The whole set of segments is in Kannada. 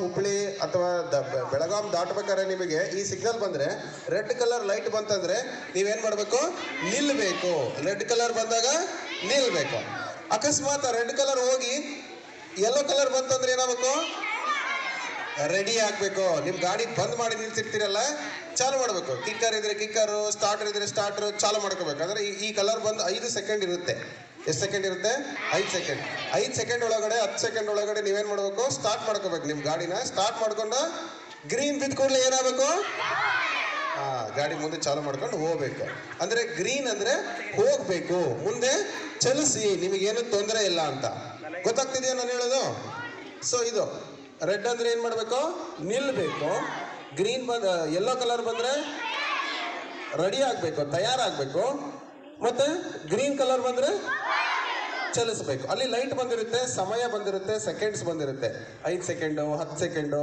ಹುಬ್ಳಿ ಅಥವಾ ಬೆಳಗಾಂ ದಾಟಬೇಕಾದ್ರೆ ನಿಮಗೆ ಈ ಸಿಗ್ನಲ್ ಬಂದ್ರೆ ರೆಡ್ ಕಲರ್ ಲೈಟ್ ಬಂತಂದ್ರೆ ನೀವೇನ್ ಮಾಡಬೇಕು? ನಿಲ್ಬೇಕು. ರೆಡ್ ಕಲರ್ ಬಂದಾಗ ನಿಲ್ಬೇಕು. ಅಕಸ್ಮಾತ್ ರೆಡ್ ಕಲರ್ ಹೋಗಿ ಯೆಲ್ಲೋ ಕಲರ್ ಬಂತಂದ್ರೆ ಏನಾಗಬೇಕು? ರೆಡಿ ಆಗ್ಬೇಕು. ನಿಮ್ ಗಾಡಿ ಬಂದ್ ಮಾಡಿ ನಿಲ್ಸಿರ್ತೀರಲ್ಲ, ಚಾಲು ಮಾಡ್ಬೇಕು. ಕಿಕ್ಕರ್ ಇದ್ರೆ ಕಿಕ್ಕರು ಸ್ಟಾರ್ಟರ್ ಇದ್ರೆ ಸ್ಟಾರ್ಟರ್ ಚಾಲು ಮಾಡ್ಕೋಬೇಕು. ಅಂದ್ರೆ ಈ ಕಲರ್ ಬಂದು ಐದು ಸೆಕೆಂಡ್ ಇರುತ್ತೆ. ಎಷ್ಟು ಸೆಕೆಂಡ್ ಇರುತ್ತೆ? ಐದು ಸೆಕೆಂಡ್ ಐದು ಸೆಕೆಂಡ್ ಒಳಗಡೆ, ಹತ್ತು ಸೆಕೆಂಡ್ ಒಳಗಡೆ ನೀವೇನು ಮಾಡಬೇಕು? ಸ್ಟಾರ್ಟ್ ಮಾಡ್ಕೋಬೇಕು ನಿಮ್ಮ ಗಾಡಿನ. ಸ್ಟಾರ್ಟ್ ಮಾಡಿಕೊಂಡು ಗ್ರೀನ್ ಬಿದ್ದ ಕೂಡಲೇ ಏನಾಗಬೇಕು? ಹಾಂ ಗಾಡಿ ಮುಂದೆ ಚಾಲು ಮಾಡ್ಕೊಂಡು ಹೋಗ್ಬೇಕು. ಅಂದ್ರೆ ಗ್ರೀನ್ ಅಂದ್ರೆ ಹೋಗಬೇಕು. ಮುಂದೆ ಚಲಿಸಿ, ನಿಮಗೇನು ತೊಂದರೆ ಇಲ್ಲ ಅಂತ. ಗೊತ್ತಾಗ್ತಿದೆಯಾ ನಾನು ಹೇಳೋದು? ಸೊ ಇದು. ರೆಡ್ ಅಂದ್ರೆ ಏನು ಮಾಡಬೇಕು? ನಿಲ್ಲಬೇಕು ಗ್ರೀನ್ ಬಂದ ಯೆಲ್ಲೋ ಕಲರ್ ಬಂದರೆ ರೆಡಿ ಆಗಬೇಕು, ತಯಾರಾಗ್ಬೇಕು. ಮತ್ತೆ ಗ್ರೀನ್ ಕಲರ್ ಬಂದ್ರೆ ಚಲಿಸಬೇಕು. ಅಲ್ಲಿ ಲೈಟ್ ಬಂದಿರುತ್ತೆ, ಸಮಯ ಬಂದಿರುತ್ತೆ ಸೆಕೆಂಡ್ಸ್ ಬಂದಿರುತ್ತೆ. ಐದು ಸೆಕೆಂಡು ಹತ್ತು ಸೆಕೆಂಡು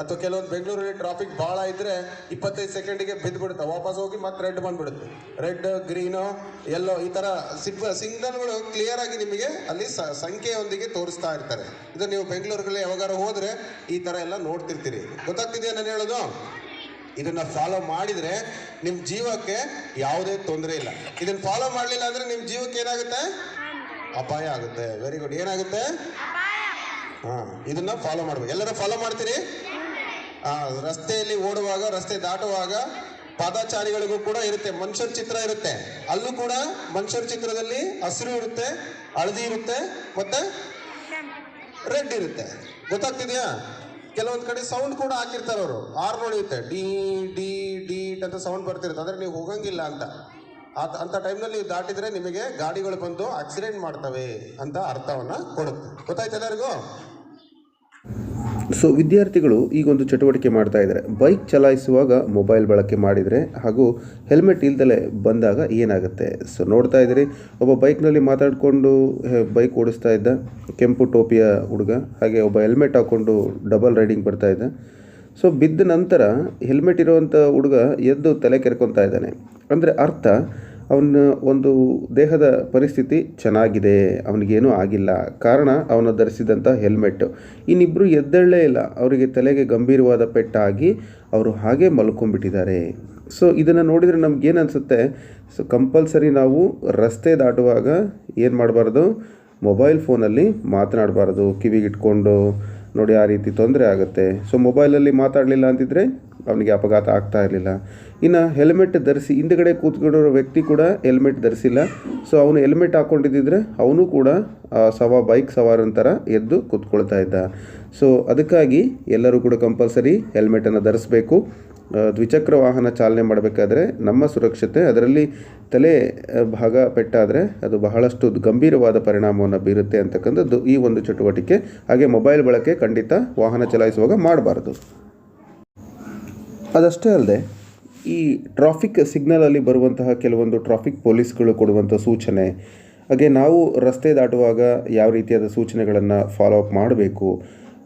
ಅಥವಾ ಕೆಲವೊಂದು ಬೆಂಗಳೂರಲ್ಲಿ ಟ್ರಾಫಿಕ್ ಭಾಳ ಇದ್ರೆ ಇಪ್ಪತ್ತೈದು ಸೆಕೆಂಡಿಗೆ ಬಿದ್ದುಬಿಡುತ್ತೆ. ವಾಪಸ್ ಹೋಗಿ ಮತ್ತೆ ರೆಡ್ ಬಂದ್ಬಿಡುತ್ತೆ. ರೆಡ್ ಗ್ರೀನು ಎಲ್ಲೋ ಈ ಥರ ಸಿಗ್ ಸಿಗ್ನಲ್ಗಳು ಕ್ಲಿಯರ್ ಆಗಿ ನಿಮಗೆ ಅಲ್ಲಿ ಸಂಖ್ಯೆಯೊಂದಿಗೆ ತೋರಿಸ್ತಾ ಇರ್ತಾರೆ. ಇದು ನೀವು ಬೆಂಗಳೂರಲ್ಲಿ ಯಾವಾಗಾರು ಹೋದ್ರೆ ಈ ಥರ ಎಲ್ಲ ನೋಡ್ತಿರ್ತೀರಿ. ಗೊತ್ತಾಗ್ತಿದೆಯಾ ನಾನು ಹೇಳೋದು? ಇದನ್ನ ಫಾಲೋ ಮಾಡಿದ್ರೆ ನಿಮ್ಮ ಜೀವಕ್ಕೆ ಯಾವುದೇ ತೊಂದರೆ ಇಲ್ಲ. ಇದನ್ನ ಫಾಲೋ ಮಾಡಲಿಲ್ಲ ಅಂದ್ರೆ ನಿಮ್ಮ ಜೀವಕ್ಕೆ ಏನಾಗುತ್ತೆ? ಅಪಾಯ ಆಗುತ್ತೆ. ವೆರಿ ಗುಡ್ ಏನಾಗುತ್ತೆ? ಹಾ ಇದನ್ನ ಫಾಲೋ ಮಾಡ್ಬೇಕು. ಎಲ್ಲರೂ ಫಾಲೋ ಮಾಡ್ತೀರಿ? ಆ ರಸ್ತೆಯಲ್ಲಿ ಓಡುವಾಗ ರಸ್ತೆ ದಾಟುವಾಗ ಪಾದಾಚಾರಿಗಳಿಗೂ ಕೂಡ ಇರುತ್ತೆ. ಮನುಷ್ಯರ ಚಿತ್ರ ಇರುತ್ತೆ. ಅಲ್ಲೂ ಕೂಡ ಮನುಷ್ಯರ ಚಿತ್ರದಲ್ಲಿ ಹಸಿರು ಇರುತ್ತೆ ಹಳದಿ ಇರುತ್ತೆ ಮತ್ತೆ ರೆಡ್ ಇರುತ್ತೆ. ಗೊತ್ತಾಗ್ತಿದೆಯಾ? ಕೆಲವೊಂದು ಕಡೆ ಸೌಂಡ್ ಕೂಡ ಹಾಕಿರ್ತಾರೆ ಅವರು. ಆರ್ ನೋಡಿಯುತ್ತೆ. ಡಿ ಡಿ ಡಿ ಅಂತ ಸೌಂಡ್ ಬರ್ತಿರುತ್ತೆ. ಅಂದರೆ ನೀವು ಹೋಗಂಗಿಲ್ಲ ಅಂತ. ಆತ ಅಂಥ ಟೈಮ್ನಲ್ಲಿ ನೀವು ದಾಟಿದ್ರೆ ನಿಮಗೆ ಗಾಡಿಗಳು ಬಂದು ಆಕ್ಸಿಡೆಂಟ್ ಮಾಡ್ತವೆ ಅಂತ ಅರ್ಥವನ್ನ ಕೊಡುತ್ತೆ. ಗೊತ್ತಾಯ್ತು ಎಲ್ಲರಿಗೂ? ಸೊ ವಿದ್ಯಾರ್ಥಿಗಳು ಈಗೊಂದು ಚಟುವಟಿಕೆ ಮಾಡ್ತಾ ಇದ್ದಾರೆ. ಬೈಕ್ ಚಲಾಯಿಸುವಾಗ ಮೊಬೈಲ್ ಬಳಕೆ ಮಾಡಿದರೆ ಹಾಗೂ ಹೆಲ್ಮೆಟ್ ಇಲ್ದಲೇ ಬಂದಾಗ ಏನಾಗುತ್ತೆ? ಸೊ ನೋಡ್ತಾ ಇದ್ದೀರಿ. ಒಬ್ಬ ಬೈಕ್ನಲ್ಲಿ ಮಾತಾಡಿಕೊಂಡು ಬೈಕ್ ಓಡಿಸ್ತಾ ಇದ್ದ. ಕೆಂಪು ಟೋಪಿಯ ಹುಡುಗ, ಹಾಗೆ ಒಬ್ಬ ಹೆಲ್ಮೆಟ್ ಹಾಕ್ಕೊಂಡು ಡಬಲ್ ರೈಡಿಂಗ್ ಬರ್ತಾ ಇದ್ದ. ಸೊ ಬಿದ್ದ ನಂತರ ಹೆಲ್ಮೆಟ್ ಇರುವಂಥ ಹುಡುಗ ಎದ್ದು ತಲೆ ಕೆರ್ಕೊತಾ ಇದ್ದಾನೆ. ಅಂದರೆ ಅರ್ಥ ಅವನ ಒಂದು ದೇಹದ ಪರಿಸ್ಥಿತಿ ಚೆನ್ನಾಗಿದೆ, ಅವನಿಗೇನೂ ಆಗಿಲ್ಲ. ಕಾರಣ, ಅವನು ಧರಿಸಿದಂಥ ಹೆಲ್ಮೆಟ್ಟು ಇನ್ನಿಬ್ಬರು ಎದ್ದೇಳಲೇ ಇಲ್ಲ. ಅವರಿಗೆ ತಲೆಗೆ ಗಂಭೀರವಾದ ಪೆಟ್ಟಾಗಿ ಅವರು ಹಾಗೆ ಮಲ್ಕೊಂಡ್ಬಿಟ್ಟಿದ್ದಾರೆ. ಸೊ, ಇದನ್ನು ನೋಡಿದರೆ ನಮಗೇನು ಅನಿಸುತ್ತೆ ಸೊ, ಕಂಪಲ್ಸರಿ ನಾವು ರಸ್ತೆ ದಾಟುವಾಗ ಏನು ಮಾಡಬಾರ್ದು? ಮೊಬೈಲ್ ಫೋನಲ್ಲಿ ಮಾತನಾಡಬಾರ್ದು. ಕಿವಿಗಿಟ್ಕೊಂಡು ನೋಡಿ ಆ ರೀತಿ ತೊಂದರೆ ಆಗುತ್ತೆ. ಸೊ, ಮೊಬೈಲಲ್ಲಿ ಮಾತಾಡಲಿಲ್ಲ ಅಂತಿದ್ರೆ? ಅವನಿಗೆ ಅಪಘಾತ ಆಗ್ತಾ ಇರಲಿಲ್ಲ. ಇನ್ನು ಹೆಲ್ಮೆಟ್ ಧರಿಸಿ ಹಿಂದ್ಗಡೆ ಕೂತ್ಕೊಂಡಿರೋ ವ್ಯಕ್ತಿ ಕೂಡ ಹೆಲ್ಮೆಟ್ ಧರಿಸಿಲ್ಲ. ಸೊ ಅವನು ಹೆಲ್ಮೆಟ್ ಹಾಕ್ಕೊಂಡಿದ್ದಿದ್ರೆ ಅವನು ಕೂಡ ಸವಾ, ಬೈಕ್ ಸವಾರನ ಎದ್ದು ಕೂತ್ಕೊಳ್ತಾ ಇದ್ದ. ಸೊ ಅದಕ್ಕಾಗಿ ಎಲ್ಲರೂ ಕೂಡ ಕಂಪಲ್ಸರಿ ಹೆಲ್ಮೆಟನ್ನು ಧರಿಸಬೇಕು. ದ್ವಿಚಕ್ರ ವಾಹನ ಚಾಲನೆ ಮಾಡಬೇಕಾದ್ರೆ ನಮ್ಮ ಸುರಕ್ಷತೆ, ಅದರಲ್ಲಿ ತಲೆ ಭಾಗ ಪೆಟ್ಟಾದರೆ ಅದು ಬಹಳಷ್ಟು ಗಂಭೀರವಾದ ಪರಿಣಾಮವನ್ನು ಬೀರುತ್ತೆ ಅಂತಕ್ಕಂಥದ್ದು ಈ ಒಂದು ಚಟುವಟಿಕೆ. ಹಾಗೆ ಮೊಬೈಲ್ ಬಳಕೆ ಖಂಡಿತ ವಾಹನ ಚಲಾಯಿಸುವಾಗ ಮಾಡಬಾರ್ದು. ಅದಷ್ಟೇ ಅಲ್ಲದೆ, ಈ ಟ್ರಾಫಿಕ್ ಸಿಗ್ನಲಲ್ಲಿ ಬರುವಂತಹ ಕೆಲವೊಂದು ಟ್ರಾಫಿಕ್ ಪೊಲೀಸ್ಗಳು ಕೊಡುವಂಥ ಸೂಚನೆ, ಹಾಗೆ ನಾವು ರಸ್ತೆ ದಾಟುವಾಗ ಯಾವ ರೀತಿಯಾದ ಸೂಚನೆಗಳನ್ನು ಫಾಲೋ ಅಪ್ ಮಾಡಬೇಕು,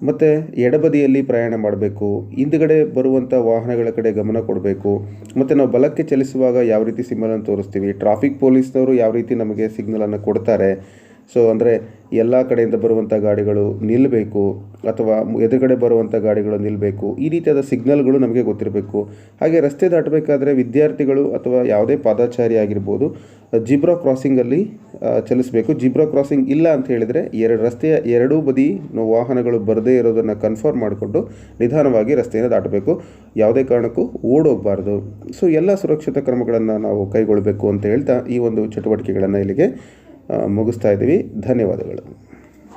ಮತ್ತು ಎಡಬದಿಯಲ್ಲಿ ಪ್ರಯಾಣ ಮಾಡಬೇಕು, ಹಿಂದುಗಡೆ ಬರುವಂಥ ವಾಹನಗಳ ಕಡೆ ಗಮನ ಕೊಡಬೇಕು, ಮತ್ತು ನಾವು ಬಲಕ್ಕೆ ಚಲಿಸುವಾಗ ಯಾವ ರೀತಿ ಸಿಗ್ನಲನ್ನು ತೋರಿಸ್ತೀವಿ ಟ್ರಾಫಿಕ್ ಪೊಲೀಸ್ನವರು ಯಾವ ರೀತಿ ನಮಗೆ ಸಿಗ್ನಲನ್ನು ಕೊಡ್ತಾರೆ ಸೊ ಅಂದರೆ ಎಲ್ಲ ಕಡೆಯಿಂದ ಬರುವಂಥ ಗಾಡಿಗಳು ನಿಲ್ಲಬೇಕು ಅಥವಾ ಎದುರುಗಡೆ ಬರುವಂಥ ಗಾಡಿಗಳು ನಿಲ್ಲಬೇಕು ಈ ರೀತಿಯಾದ ಸಿಗ್ನಲ್ಗಳು ನಮಗೆ ಗೊತ್ತಿರಬೇಕು. ಹಾಗೆ ರಸ್ತೆ ದಾಟಬೇಕಾದ್ರೆ ವಿದ್ಯಾರ್ಥಿಗಳು ಅಥವಾ ಯಾವುದೇ ಪಾದಾಚಾರಿ ಆಗಿರ್ಬೋದು ಜಿಬ್ರಾ ಕ್ರಾಸಿಂಗಲ್ಲಿ ಚಲಿಸಬೇಕು. ಜಿಬ್ರಾ ಕ್ರಾಸಿಂಗ್ ಇಲ್ಲ ಅಂತ ಹೇಳಿದರೆ ಎರಡು ರಸ್ತೆಯ ಎರಡೂ ಬದಿ ವಾಹನಗಳು ಬರದೇ ಇರೋದನ್ನು ಕನ್ಫರ್ಮ್ ಮಾಡಿಕೊಂಡು ನಿಧಾನವಾಗಿ ರಸ್ತೆಯನ್ನು ದಾಟಬೇಕು. ಯಾವುದೇ ಕಾರಣಕ್ಕೂ ಓಡೋಗಬಾರ್ದು. ಸೊ ಎಲ್ಲ ಸುರಕ್ಷತಾ ಕ್ರಮಗಳನ್ನು ನಾವು ಕೈಗೊಳ್ಳಬೇಕು ಅಂತ ಹೇಳ್ತಾ ಈ ಒಂದು ಚಟುವಟಿಕೆಗಳನ್ನು ಇಲ್ಲಿಗೆ ಮುಗಿಸ್ತಾ ಇದ್ದೀವಿ. ಧನ್ಯವಾದಗಳು.